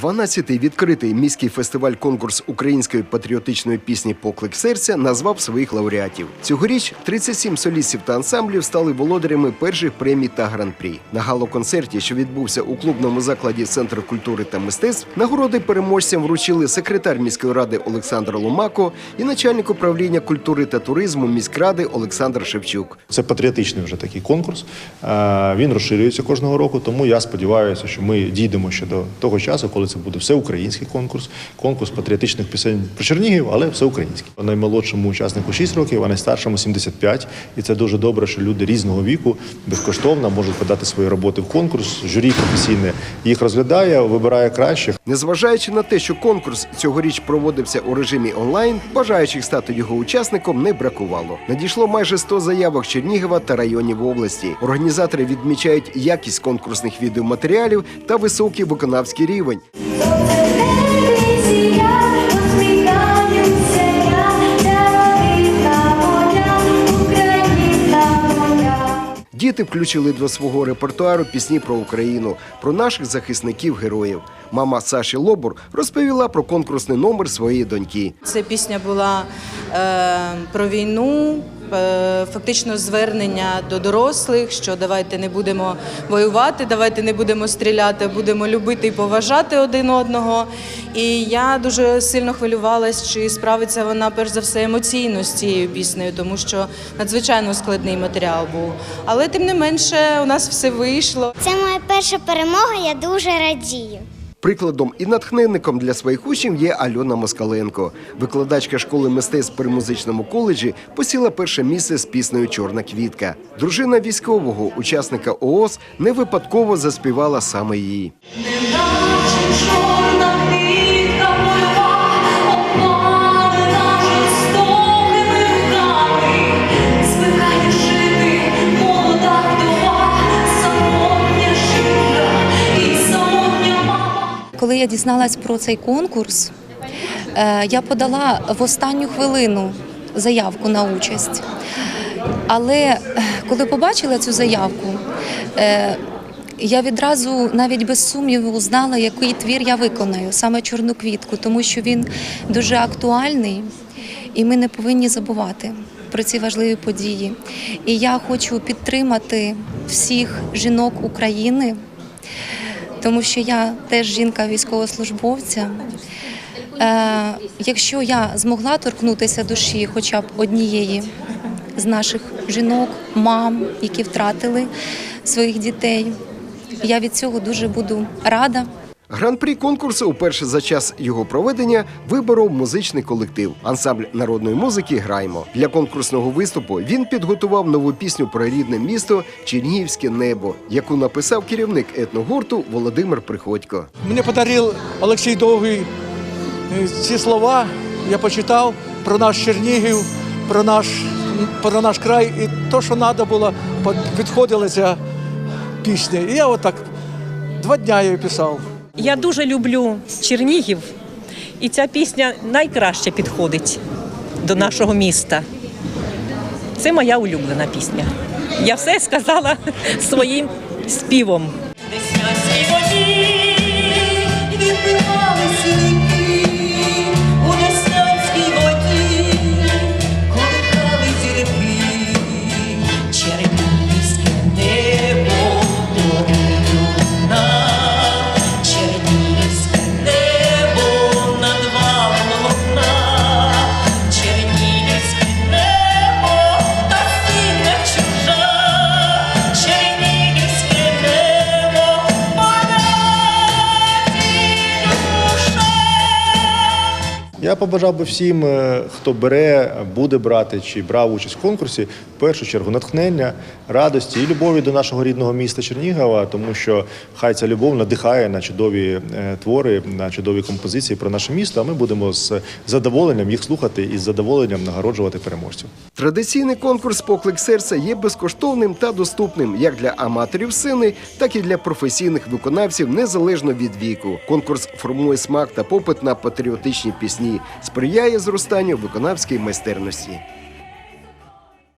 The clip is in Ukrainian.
12-й відкритий міський фестиваль конкурс української патріотичної пісні Поклик серця назвав своїх лауреатів. Цьогоріч 37 солістів та ансамблів стали володарями перших премій та гран-прі. На гало-концерті, що відбувся у клубному закладі Центр культури та мистецтв, нагороди переможцям вручили секретар міської ради Олександр Ломако і начальник управління культури та туризму міськради Олександр Шевчук. Це патріотичний вже такий конкурс. Він розширюється кожного року, тому я сподіваюся, що ми дійдемо ще до того часу, коли це буде всеукраїнський конкурс, конкурс патріотичних пісень про Чернігів, але всеукраїнський. Наймолодшому учаснику 6 років, а найстаршому 75. І це дуже добре, що люди різного віку безкоштовно можуть подати свої роботи в конкурс. Журі професійне їх розглядає, вибирає кращих. Незважаючи на те, що конкурс цьогоріч проводився у режимі онлайн, бажаючих стати його учасником не бракувало. Надійшло майже 100 заявок Чернігова та районів області. Організатори відмічають якість конкурсних відеоматеріалів та високий виконавський рівень. Діти включили до свого репертуару пісні про Україну, про наших захисників-героїв. Мама Саші Лобур розповіла про конкурсний номер своєї доньки. Це пісня була е, про війну, фактично звернення до дорослих, що давайте не будемо воювати, давайте не будемо стріляти, будемо любити і поважати один одного. І я дуже сильно хвилювалась, чи справиться вона перш за все емоційно з цією піснею, тому що надзвичайно складний матеріал був. Але тим не менше, у нас все вийшло. Це моя перша перемога, я дуже радію. Прикладом і натхненником для своїх учнів є Альона Москаленко. Викладачка школи мистецтв при музичному коледжі посіла перше місце з піснею Чорна квітка. Дружина військового, учасника ООС, не випадково заспівала саме її. Я дізналась про цей конкурс, е, я подала в останню хвилину заявку на участь. Але е, коли побачила цю заявку, е, я відразу навіть без сумніву знала, який твір я виконаю, саме чорну квітку, тому що він дуже актуальний, і ми не повинні забувати про ці важливі події. І я хочу підтримати всіх жінок України тому що я теж жінка військовослужбовця. Е, якщо я змогла торкнутися душі хоча б однієї з наших жінок, мам, які втратили своїх дітей, я від цього дуже буду рада. Гран-прі конкурсу уперше за час його проведення виборов музичний колектив ансамбль народної музики Граймо. Для конкурсного виступу він підготував нову пісню про рідне місто Чернігівське небо, яку написав керівник етногурту Володимир Приходько. Мне подарил Олексій Довгий е, ці слова. Я почитав про наш Чернігів, про наш, про наш край. І то, що треба було, підходила ця пісня. І я отак два дня її писав. Я дуже люблю Чернігів, і ця пісня найкраще підходить до нашого міста. Це моя улюблена пісня. Я все сказала своїм співом. Деснянській воді відбивались ріки, у Я побажав би всім, е, хто бере, буде брати чи брав участь в конкурсі, в першу чергу натхнення, радості і любові до нашого рідного міста Чернігова, тому що хай ця любов надихає на чудові е, твори, на чудові композиції про наше місто. А ми будемо з задоволенням їх слухати і з задоволенням нагороджувати переможців. Традиційний конкурс Поклик серця є безкоштовним та доступним як для аматорів сцени, так і для професійних виконавців незалежно від віку. Конкурс формує смак та попит на патріотичні пісні, сприяє зростанню виконавської майстерності.